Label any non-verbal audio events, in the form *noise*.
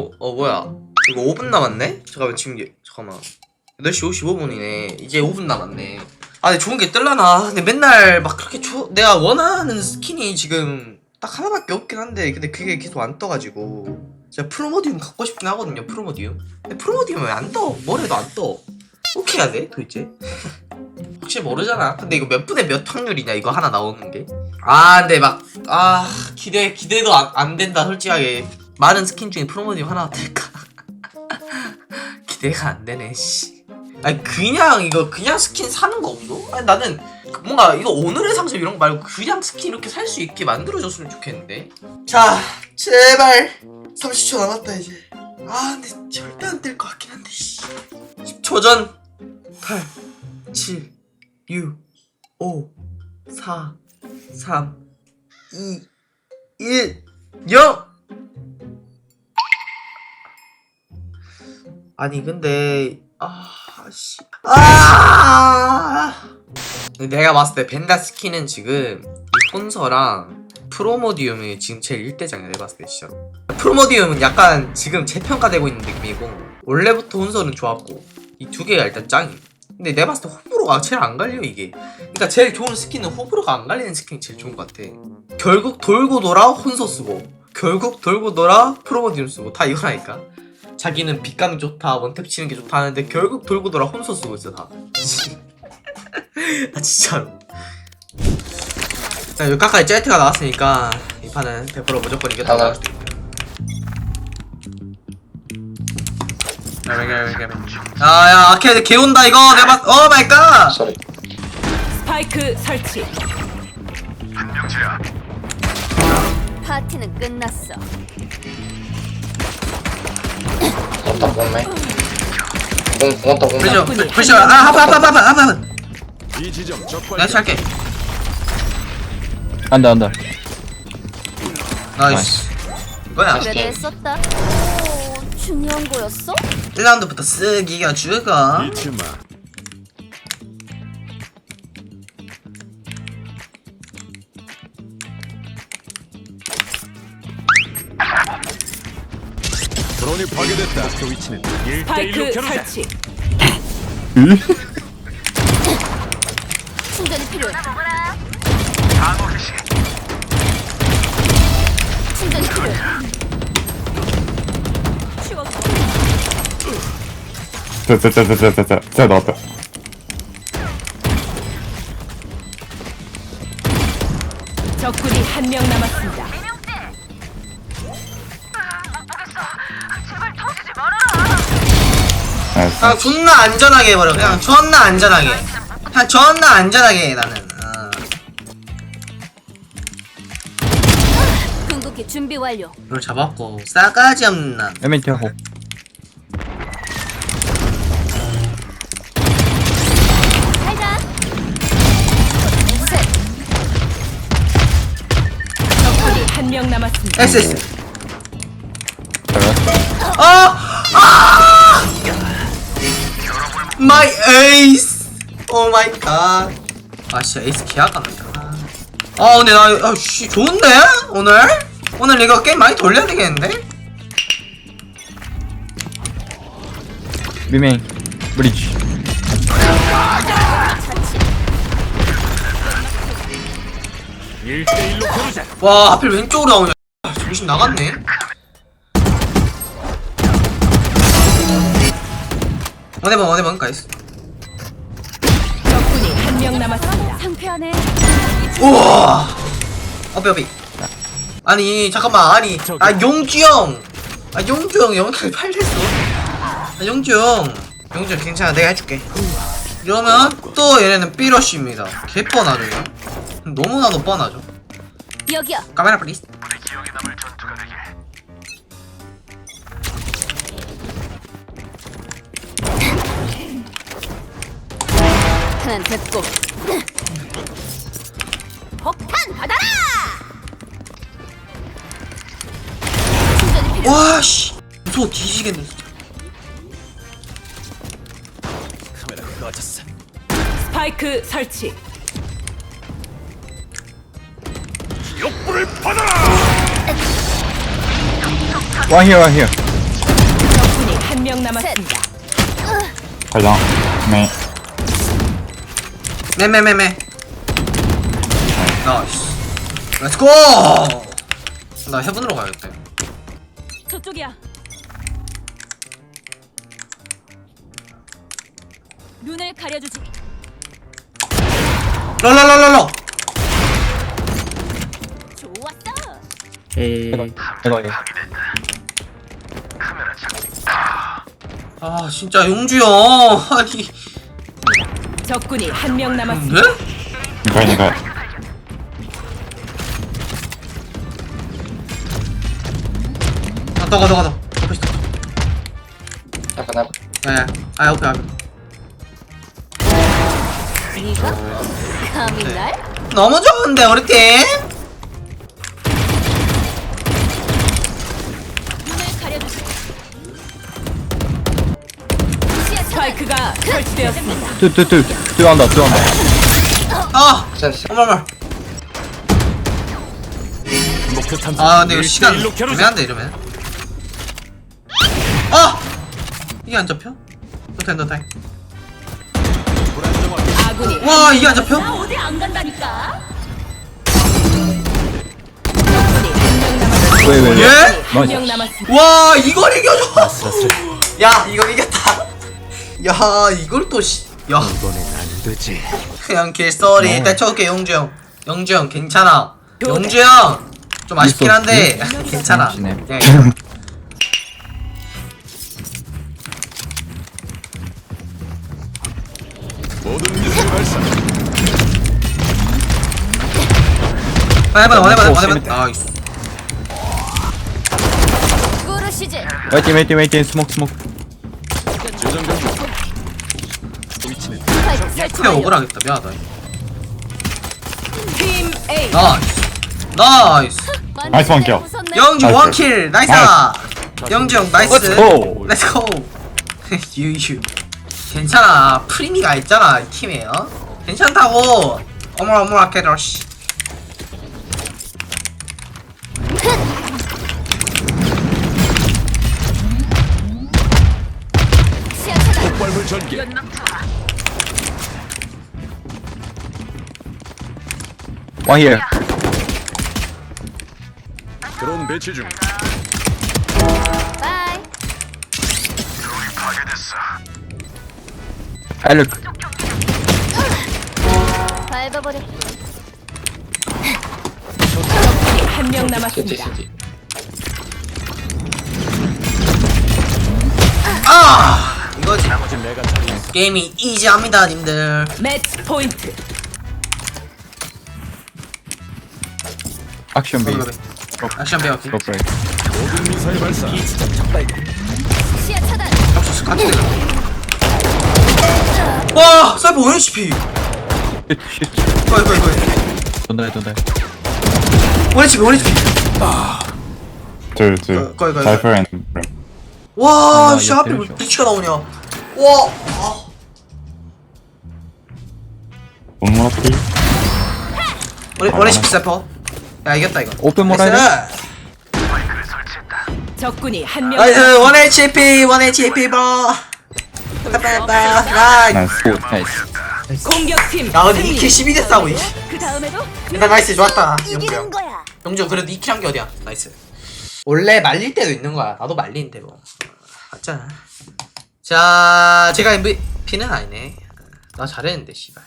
어, 어 뭐야. 이거 5분 남았네? 잠깐만 지금 이게 잠깐만. 8시 55분이네. 이제 5분 남았네. 아 근데 좋은 게 뜰라나? 근데 맨날 막 그렇게 조, 내가 원하는 스킨이 지금 딱 하나밖에 없긴 한데 근데 그게 계속 안 떠가지고. 제가 프로모디움 갖고 싶긴 하거든요 프로모디움. 근데 프로모디움 왜 안 떠? 뭐래도 안 떠. 어떻게 해야 돼 도대체? *laughs* 혹시 모르잖아. 근데 이거 몇 분의 몇 확률이냐 이거 하나 나오는 게 아 근데 막 아 기대 기대도 안, 안 된다 솔직하게 많은 스킨 중에 프로모디움 하나 될까? *laughs* 기대가 안 되네 씨. 아니 그냥 이거 그냥 스킨 사는 거 없어? 아니 나는 그 뭔가 이거 오늘의 상점 이런 거 말고 그냥 스킨 이렇게 살 수 있게 만들어줬으면 좋겠는데. 자 제발 30초 남았다 이제. 아 근데 절대 안뜰것 같긴 한데 씨. 10초 전 8 7 6 5 4 3 2 1 0 아니 근데 아씨. 아! 내가 봤을 때 벤다 스킨은 지금 이 혼서랑 프로모디움이 지금 제일 1대장이야 내가 봤을 때 진짜로 프로모디움은 약간 지금 재평가되고 있는 느낌이고 원래부터 혼서는 좋았고 이 두 개가 일단 짱이 근데 내가 봤을 때 호불호가 제일 안 갈려 이게. 그러니까 제일 좋은 스킨은 호불호가 안 갈리는 스킨이 제일 좋은 것 같아. 결국 돌고 돌아 혼서 쓰고 결국 돌고 돌아 프로모디움 쓰고 다 이거라니까 자기는 빛감이 좋다 원탭 치는 게 좋다 하는데 결국 돌고 돌아 혼서 쓰고 있어 다 *laughs* 아 진짜로 자 여기까지 제트가 나왔으니까 이 판은 100% 무조건 이겼다 하나. 야야 아케이드 개 온다 이거 내가 봤.. 어 마이 갓 쏘리 스파이크 설치. 파티는 끝났어. 원탑 공매 공 원탑 공매 그죠? 그죠 아 하파 하파 하파 하파 하파 이 지점 적발. 내가 할게. 안다 안다 나이스. 이거야. 그래도 썼다. 오, 중요한 거였어? 1라운드부터 쓱 이겨 죽어 잊지 마. 파괴됐다. 그 위치는 1대1로 스파이크 겨루자. 설치. *laughs* 충전이 필요해. 충전이 필요해. 자자자자자자 나왔다 적군이 한 명 남았습니다. 그냥 존나 안전하게 해버려 그냥 존나 안전하게 그냥 존나 안전하게 해 나는 어. 궁극기 준비 완료. 이걸 잡았고 싸가지 없는 남 에멘티 하고 살자. 셋. 적군이 한 명 남았습니다. SS 잘가 아! 아! 마이 에이스 오 마이 갓아 진짜 에이스 개아깝다 아 근데 나 아씨 좋은데 오늘? 오늘 이거 게임 많이 돌려야 되겠는데? 리메인 브리지. 와 하필 왼쪽으로 나오냐 아, 정신 나갔네 어디봐 어디봐 가있어 적군이 한 명 남았습니다. 상쾌하네. 우와! 어비 어비. 아니 잠깐만 아니 아 용주 형아 용주 형 영상을 팔렸어. 아 용주 형. 용주 형 괜찮아 내가 해줄게. 이러면 또 얘네는 삐러쉬입니다. 개 뻔하죠 이거. 너무나도 뻔하죠. 여기야. 카메라 플리즈 하나 됐고. 폭탄 받아라. 충전이 필요. 와씨 무서워 뒤지겠네 진짜 카메라 꺼졌어. 스파이크 설치. 욕불을 받아라. 왕히어 왕히어 명 남았습니다. 걸랑 네 매매매매. 나이스. 렛츠고 나 해븐으로 가야겠다 저쪽이야. 눈을 가려주지. 롤롤롤롤롤 좋았어. 이거 이거 이거 아 진짜 용주 형. *laughs* 아니 적군이 한 명 남았습니다. 네? 이거 이거 가다 가다 가다 앞에 있어 약간 나 네. 아 옆에 앞에 네가 감히 네. 날? 너무 좋은데 우리 팀 스파이크가 설치되었습니다. 뚜뚜뚜 뚜한다 뚜한다 아! 센스 어머 어머 목표 탐색. 아 근데 이거 시간 1대1로 겨루자. 애매한데 이러면 아! 이게 안 잡혀? 노타임 노타임 아군이 와 이게 안 잡혀? 나 어디 안 간다니까. 왜왜 예? 한명 남았습니다. 와 이걸 이겨줘 야 이걸 이겼다 야 이걸 또 씨. 야 이번엔 안 되지. 그냥 길소리 어. 대쳐올게 용주 형 용주 형 괜찮아 용주 형 좀 아쉽긴 한데 *laughs* 괜찮아 재밌네. 그냥 이겨. 모든 발사. 아, 해봐 해봐 해봐 오, 해봐. 나이스 꾸르시지. 웨이팅 웨이팅 웨이팅 스모크 스모크 그냥. 억울하겠다 미안하다 팀 A. 나이스 나이스 *laughs* 나이스 원킬. 웃었네. 영주 나이스. 원킬 나이스 영주 형 나이스 렛츠고 렛츠고 유유 괜찮아 프리미가 있잖아 이 팀에 어? 괜찮다고 어물어물하게 러시 시야 차단. 폭발물 전개. 원힐 드론 배치 중. 바이. 알르크 밟아버려. 적군이 한명 CT 남았습니다. CT 아 이거지. 게임이 이지합니다 님들 매치 포인트. 액션 비 액션 배워 오케이. 로프레이 모든 미사일 발사. 시야 차단. 접수 스카트 와 사이버 1HP 거의 거의 거의 돈다 돈다 1HP 1HP two two. Go, go, go. Cypher and 와 아, 씨 하필 왜 튀어나오냐. 와. 아. one more three 원- 1HP 세퍼 야 이겼다 이거. 오픈 나이스. 적군이 한 명. 나이스. 남았습니다. 1HP 1HP 버 빠빠빠 나이스. 나이스. 오 나이스. 공격팀 야 근데 승리. 2킬 12대 싸고 이그 다음에도 일단 나이스 좋았다 형. 거야. 영주 형 그래도 2킬 한 게 어디야? 나이스. 원래 말릴 때도 있는 거야. 나도 말리는데 뭐. 맞잖아 자 제가 MVP는 아니네. 나 잘했는데 씨발